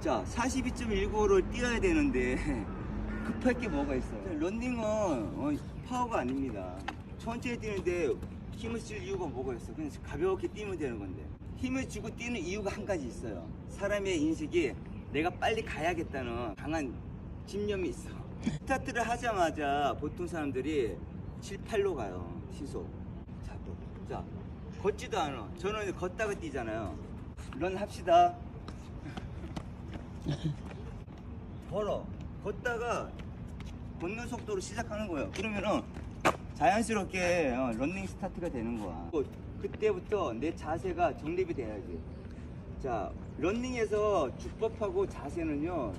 자, 42.195를 뛰어야 되는데 급할 게 뭐가 있어요? 런닝은 어, 파워가 아닙니다. 천천히 뛰는데 힘을 쓸 이유가 뭐가 있어? 그냥 가볍게 뛰면 되는 건데 힘을 주고 뛰는 이유가 한 가지 있어요. 사람의 인식이 내가 빨리 가야겠다는 강한 집념이 있어. 스타트를 하자마자 보통 사람들이 7, 8로 가요. 시속. 자, 또. 자, 걷지도 않아. 저는 걷다가 뛰잖아요. 런 합시다. 걸어. 걷다가 걷는 속도로 시작하는 거예요. 그러면은 자연스럽게 어, 런닝 스타트가 되는 거야. 또 그때부터 내 자세가 정립이 돼야지. 자, 런닝에서 주법하고 자세는요,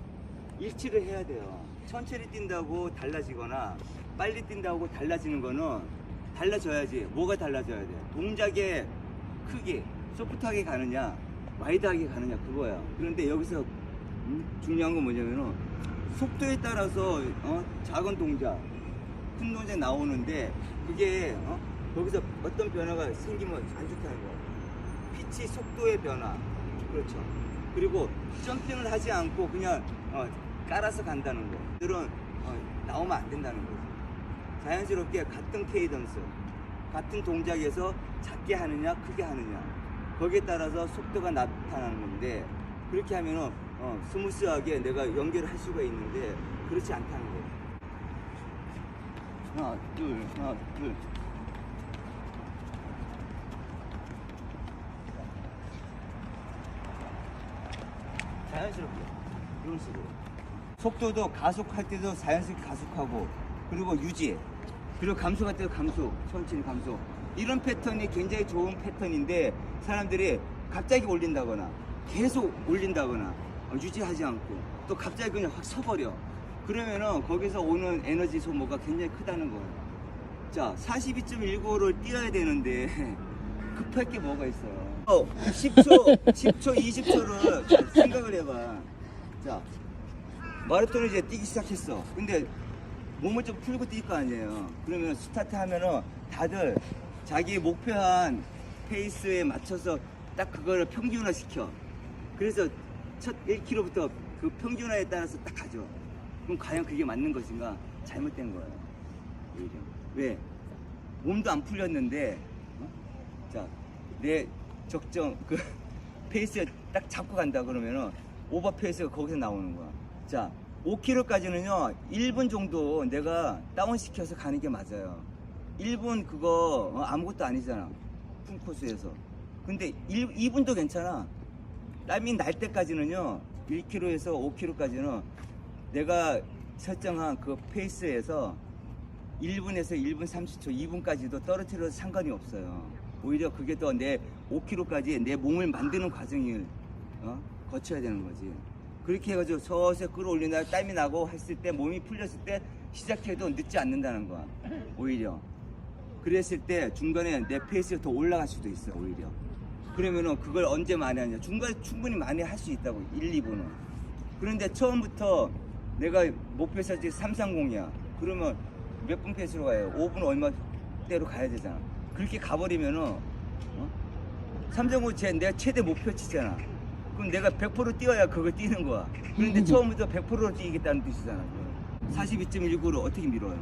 일치를 해야 돼요. 천천히 뛴다고 달라지거나, 빨리 뛴다고 달라지는 거는 달라져야지. 뭐가 달라져야 돼? 동작의 크기, 소프트하게 가느냐, 와이드하게 가느냐, 그거야. 그런데 여기서 음, 중요한 건 뭐냐면은, 속도에 따라서 어, 작은 동작, 큰 동작 나오는데, 그게 어? 거기서 어떤 변화가 생기면 안 좋다는 거야. 피치 속도의 변화. 그렇죠. 그리고 점핑을 하지 않고 그냥 어, 깔아서 간다는 거. 들은 어, 나오면 안 된다는 거지. 자연스럽게 같은 케이던스, 같은 동작에서 작게 하느냐, 크게 하느냐. 거기에 따라서 속도가 나타나는 건데 그렇게 하면은 어, 스무스하게 내가 연결을 할 수가 있는데 그렇지 않다는 거예요. 하나, 둘, 하나, 둘. 자연스럽게 이런 식으로 속도도 가속할 때도 자연스럽게 가속하고 그리고 유지 그리고 감속할 때도 감속 천천히 감속 이런 패턴이 굉장히 좋은 패턴인데 사람들이 갑자기 올린다거나 계속 올린다거나 어, 유지하지 않고 또 갑자기 그냥 확 서버려. 그러면은 거기서 오는 에너지 소모가 굉장히 크다는 거예요. 자 42.195를 뛰어야 되는데 급할 게 뭐가 있어요? 어, 10초 10초 20초를 생각을 해봐. 자 마라톤을 이제 뛰기 시작했어. 근데 몸을 좀 풀고 뛸 거 아니에요. 그러면 스타트 하면은 다들 자기 목표한 페이스에 맞춰서 딱 그거를 평균화 시켜. 그래서 첫 1km부터 그 평균화에 따라서 딱 가죠. 그럼 과연 그게 맞는 것인가? 잘못된 거예요. 오히려 왜? 몸도 안 풀렸는데 어? 자 내 적정 그 페이스에 딱 잡고 간다 그러면은 오버 페이스가 거기서 나오는 거야. 자 5km까지는요 1분 정도 내가 다운 시켜서 가는 게 맞아요. 1분 그거 어, 아무것도 아니잖아. 풀코스에서. 근데 1, 2분도 괜찮아 땀이 날 때까지는요 1km에서 5km까지는 내가 설정한 그 페이스에서 1분에서 1분 30초, 2분까지도 떨어뜨려도 상관이 없어요. 오히려 그게 더 내 5km까지 내 몸을 만드는 과정을 어? 거쳐야 되는 거지. 그렇게 해가지고 서서히 끌어올리다 땀이 나고 했을 때 몸이 풀렸을 때 시작해도 늦지 않는다는 거야. 오히려. 그랬을 때 중간에 내 페이스가 더 올라갈 수도 있어, 오히려. 그러면은 그걸 언제 많이 하냐. 중간에 충분히 많이 할 수 있다고, 1, 2분은. 그런데 처음부터 내가 목표 설정 330이야. 그러면 몇 분 페이스로 가요? 5분 얼마대로 가야 되잖아. 그렇게 가버리면은, 어? 335 제, 내가 최대 목표치잖아. 그럼 내가 100% 뛰어야 그걸 뛰는 거야. 그런데 처음부터 100%로 뛰겠다는 뜻이잖아. 42.19로 어떻게 밀어요?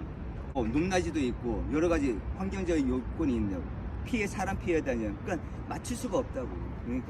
어, 높낮이도 있고 여러 가지 환경적인 요건이 있는데 피해 사람 피해 다녀. 그러니까 맞출 수가 없다고. 그러니까